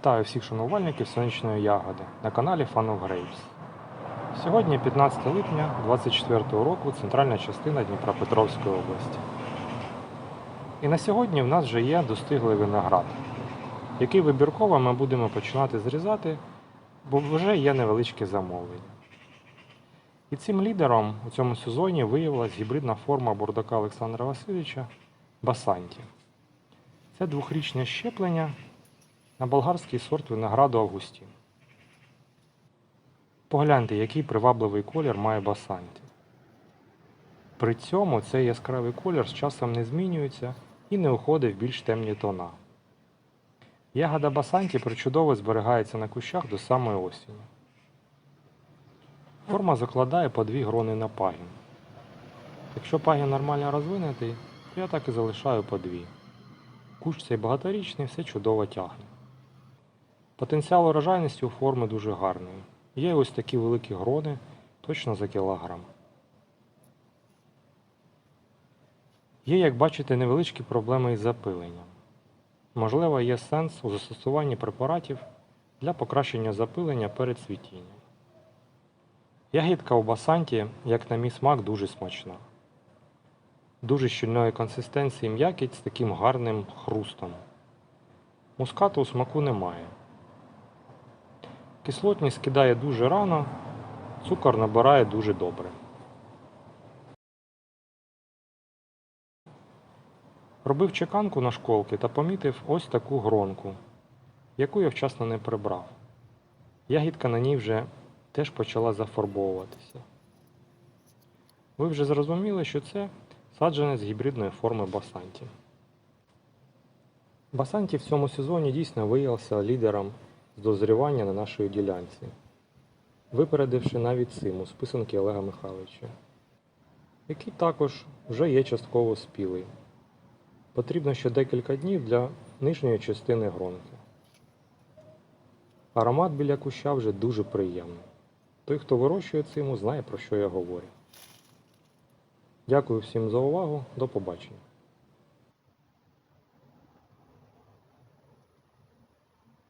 Вітаю всіх шанувальників сонячної ягоди на каналі Fun of Grapes. Сьогодні 15 липня 24 року, центральна частина Дніпропетровської області. І на сьогодні в нас вже є достиглий виноград, який вибірково ми будемо починати зрізати, бо вже є невеличке замовлення. І цим лідером у цьому сезоні виявилась гібридна форма бурдака Олександра Васильовича Басанті. Це двохрічне щеплення на болгарський сорт винограду Августін. Погляньте, який привабливий колір має басанті. При цьому цей яскравий колір з часом не змінюється і не уходить в більш темні тона. Ягода басанті причудово зберігається на кущах до самої осені. Форма закладає по дві грони на пагін. Якщо пагін нормально розвинутий, то я так і залишаю по дві. Кущ цей багаторічний, все чудово тягне. Потенціал урожайності у форми дуже гарний. Є ось такі великі грони, точно за кілограм. Є, як бачите, невеличкі проблеми із запиленням. Можливо, є сенс у застосуванні препаратів для покращення запилення перед цвітінням. Ягідка у басанті, як на мій смак, дуже смачна. Дуже щільної консистенції м'якіть з таким гарним хрустом. Мускату у смаку немає. Кислотність скидає дуже рано, цукор набирає дуже добре. Робив чеканку на школки та помітив ось таку гронку, яку я вчасно не прибрав. Ягідка на ній вже теж почала зафарбовуватися. Ви вже зрозуміли, що це саджанець гібридної форми басанті. Басанті в цьому сезоні дійсно виявився лідером дозрівання на нашій ділянці, випередивши навіть симу з писанки Олега Михайловича, який також вже є частково спілий. Потрібно ще декілька днів для нижньої частини гронки. Аромат біля куща вже дуже приємний. Той, хто вирощує циму, знає про що я говорю. Дякую всім за увагу. До побачення.